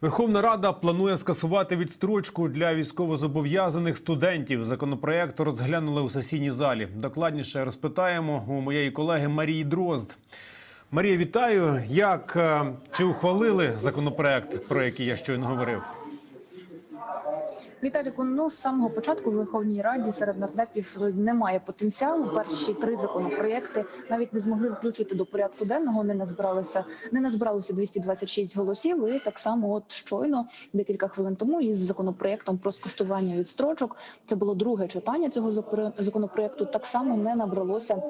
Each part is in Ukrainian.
Верховна Рада планує скасувати відстрочку для військовозобов'язаних студентів. Законопроект розглянули у сесійній залі. Докладніше розпитаємо у моєї колеги Марії Дрозд. Марія, вітаю. Як е, чи ухвалили законопроект, про який я щойно говорив? Віталіку, ну з самого початку в Верховній Раді серед нардепів немає потенціалу. Перші три законопроекти навіть не змогли включити до порядку денного. Не назбиралося, не назбиралося 226 голосів. І так само, от щойно декілька хвилин тому, із законопроектом про скастування відстрочок, це було друге читання цього законопроекту. Так само не набралося.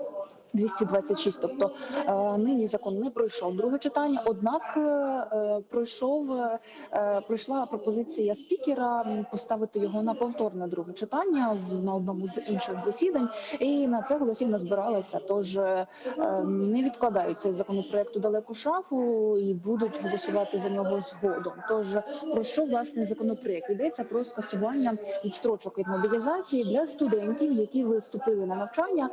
226, тобто е, нині закон не пройшов друге читання. Однак е, е, пройшов пройшла пропозиція спікера поставити його на повторне друге читання на одному з інших засідань, і на це голосів назбиралося. Тож не відкладають цей законопроект у далеку шафу і будуть голосувати за нього згодом. Тож про що власне законопроект йдеться про скасування відстрочок від мобілізації для студентів, які виступили на навчання.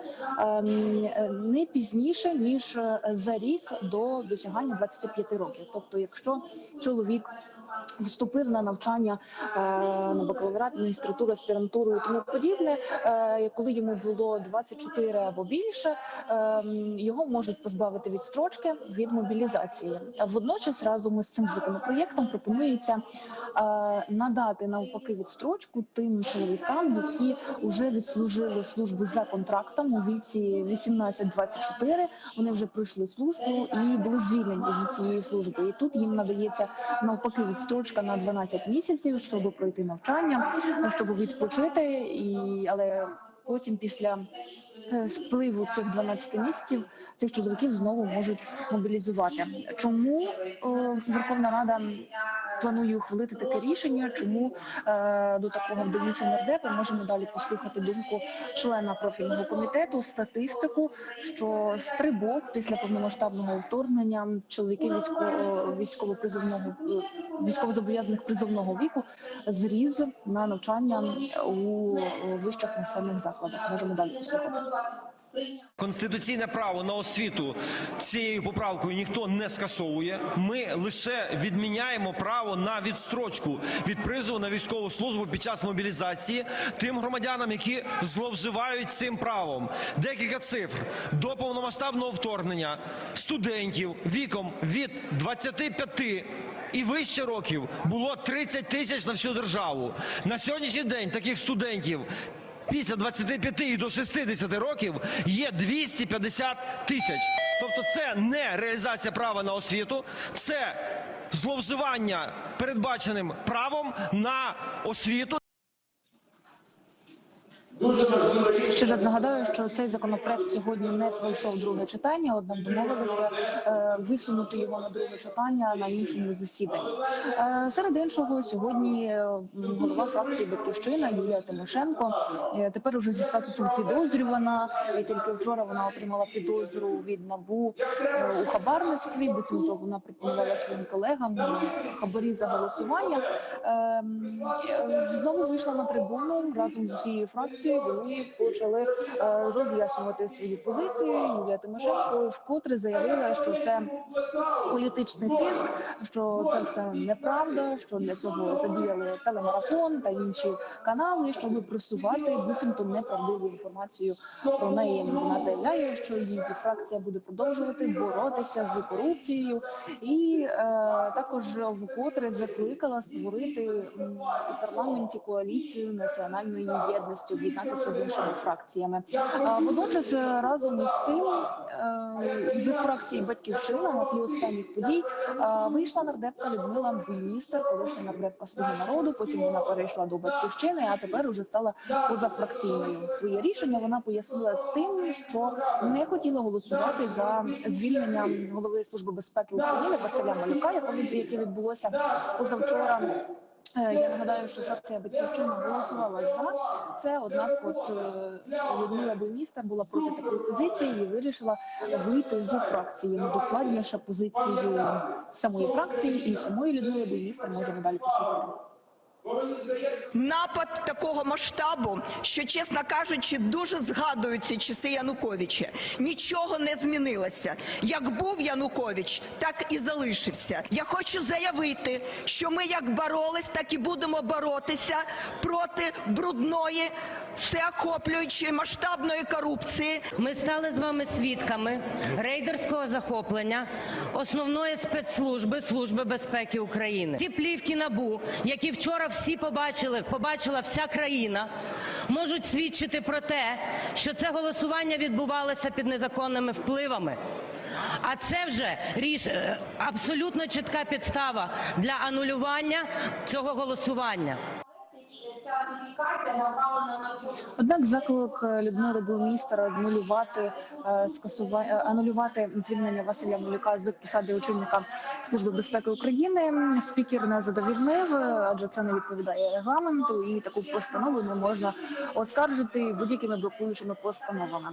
Не пізніше ніж е, за рік до досягання 25 років. Тобто, якщо чоловік вступив на навчання е, на бакалаврат, магістратуру, аспірантуру і тому подібне, е, коли йому було 24 або більше, е, його можуть позбавити від строчки від мобілізації. Водночас, разом із цим законопроєктом пропонується е, надати навпаки відстрочку тим чоловікам, які вже відслужили службу за контрактом у віці 18-24. Вони вже пройшли службу і були звільнені з цієї служби. І тут їм надається навпаки відстрочка на 12 місяців, щоб пройти навчання, щоб відпочити. І але потім після спливу цих 12 місяців цих чоловіків знову можуть мобілізувати. Чому о, Верховна Рада планує ухвалити таке рішення? Чому е, до такого вдаються нардепи? Можемо далі послухати думку члена профільного комітету, статистику, що стрибок після повномасштабного вторгнення чоловіки військово військово-призовного е, військовозобов'язаних призовного віку зріз на навчання у е, вищих навчальних закладах. Можемо далі послухати. Конституційне право на освіту цією поправкою ніхто не скасовує. Ми лише відміняємо право на відстрочку від призову на військову службу під час мобілізації тим громадянам, які зловживають цим правом. Декілька цифр до повномасштабного вторгнення студентів віком від 25 і вище років було 30 тисяч на всю державу. На сьогоднішній день таких студентів після 25 і до 60 років є 250 тисяч. Тобто це не реалізація права на освіту, це зловживання передбаченим правом на освіту. Ще раз нагадаю, що цей законопроект сьогодні не пройшов друге читання. Однак домовилися е, висунути його на друге читання на іншому засіданні. Е, серед іншого, сьогодні е, голова фракції Батьківщина Юлія Тимошенко е, тепер уже зі статусом підозрювана. І тільки вчора вона отримала підозру від набу е, у хабарництві. Буцімто вона пропонувала своїм колегам е, хабарі за голосування. Ем, е, Знову вийшла на трибуну разом з усією фракцією. Вони почали е, роз'яснювати свої позиції. Юлія Тимошенко вкотре заявила, що це політичний тиск, що це все неправда, що для цього задіяли телемарафон та інші канали, щоб просувати буцімто неправдиву інформацію про неї. Вона заявляє, що її фракція буде продовжувати боротися з корупцією, і е, також вкотре закликала створити у парламенті коаліцію національної єдності, об'єднатися з іншими фракціями. Водночас е, разом із цим е, з фракції Батьківщина на тлі останніх подій е, вийшла нардепка Людмила Буймістер, колишня нардепка Слуги народу. Потім вона перейшла до батьківщини, а тепер уже стала позафракційною. Своє рішення вона пояснила тим, що не хотіла голосувати за звільнення голови служби безпеки України Василя Малюка, яке відбулося позавчора. Е, Я нагадаю, що фракція Батьківщина голосувала за це. Однак, от е, Людмила Буймістер була проти такої позиції і вирішила вийти з фракції. докладніша Докладніше позицію самої фракції і самої Людмили Буймістер можемо далі послухати. Напад такого масштабу, що, чесно кажучи, дуже згадують ці часи Януковича. Нічого не змінилося. Як був Янукович, так і залишився. Я хочу заявити, що ми як боролись, так і будемо боротися проти брудної, всеохоплюючої масштабної корупції, Ми стали з вами свідками рейдерського захоплення основної спецслужби Служби безпеки України. Ті плівки набу, які вчора всі побачили, побачила вся країна, можуть свідчити про те, що це голосування відбувалося під незаконними впливами. А це вже ріш е, абсолютно чітка підстава для анулювання цього голосування. ця ратифікація направлена на те, Однак заклик е, Людмили Буймістера анулювати е, скасування е, анулювати звільнення Василя Малюка з посади очільника служби безпеки України. Спікер не задовільнив, адже це не відповідає регламенту, і таку постанову не можна оскаржити будь-якими блокуючими постановами.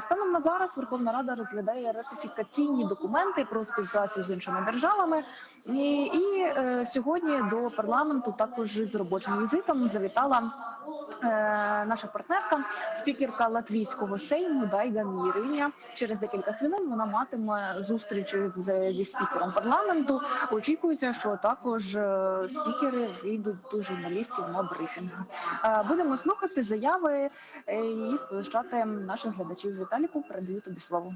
Станом на зараз Верховна Рада розглядає ратифікаційні документи про співпрацю з іншими державами. І, і сьогодні до парламенту також з робочим візитом завітала е, наша партнерка, спікерка латвійського сейму Дайган Єриня. Через декілька хвилин вона матиме зустріч з, зі спікером парламенту. Очікується, що також е, спікери вийдуть до журналістів на брифінг. Е, будемо слухати заяви е, і сповіщати наших глядачів. Віталіку передаю тобі слово.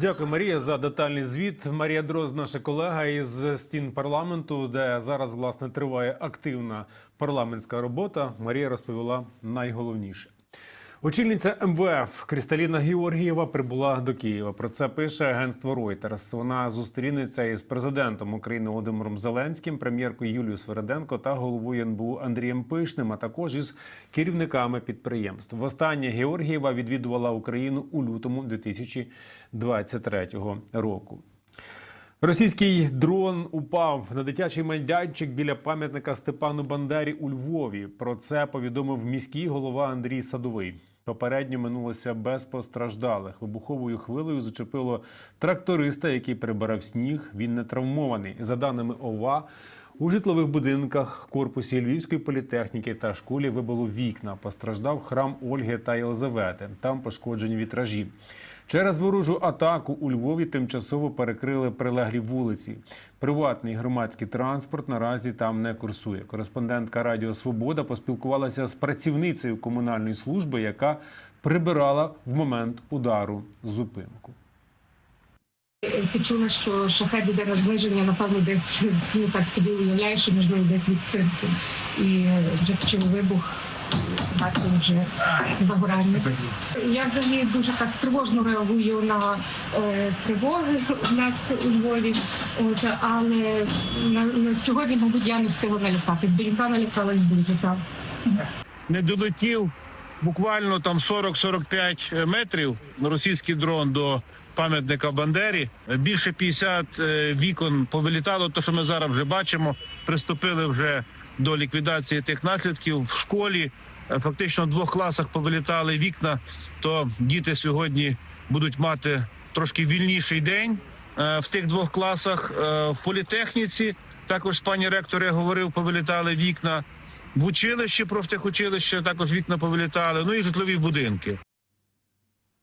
Дякую, Марія, за детальний звіт. Марія Дроз, наша колега із стін парламенту, де зараз власне триває активна парламентська робота. Марія розповіла найголовніше. Очільниця МВФ Крісталіна Георгієва прибула до Києва. Про це пише агентство Reuters. Вона зустрінеться із президентом України Володимиром Зеленським, прем'єркою Юлією Свереденко та головою НБУ Андрієм Пишним, а також із керівниками підприємств. Востаннє Георгієва відвідувала Україну у лютому 2023 року. Російський дрон упав на дитячий майданчик біля пам'ятника Степану Бандері у Львові. Про це повідомив міський голова Андрій Садовий. Попередньо минулося без постраждалих. Вибуховою хвилею зачепило тракториста, який прибирав сніг. Він не травмований. За даними ОВА, у житлових будинках, корпусі Львівської політехніки та школі вибило вікна. Постраждав храм Ольги та Єлизавети. Там пошкоджені вітражі. Через ворожу атаку у Львові тимчасово перекрили прилеглі вулиці. Приватний громадський транспорт наразі там не курсує. Кореспондентка Радіо Свобода поспілкувалася з працівницею комунальної служби, яка прибирала в момент удару зупинку. Почула, що шахет іде на зниження, напевно, десь ну так собі уявляю, що можливо десь від цирку. І вже почув вибух, бачу вже загорання. Я взагалі дуже так тривожно реагую на е, тривоги у нас у Львові. От, але на, на сьогодні, мабуть, я не встигла налякатись. Донька налякалась дуже так. не долетів буквально там 40-45 метрів російський дрон до пам'ятника Бандері. Більше 50 е, вікон повилітало. То, що ми зараз вже бачимо, приступили вже до ліквідації тих наслідків в школі. е, Фактично в двох класах повилітали вікна. То діти сьогодні будуть мати трошки вільніший день е, в тих двох класах. Е, В політехніці також пані ректор я говорив, повилітали вікна. В училищі профтехучилище також вікна повилітали, ну і житлові будинки.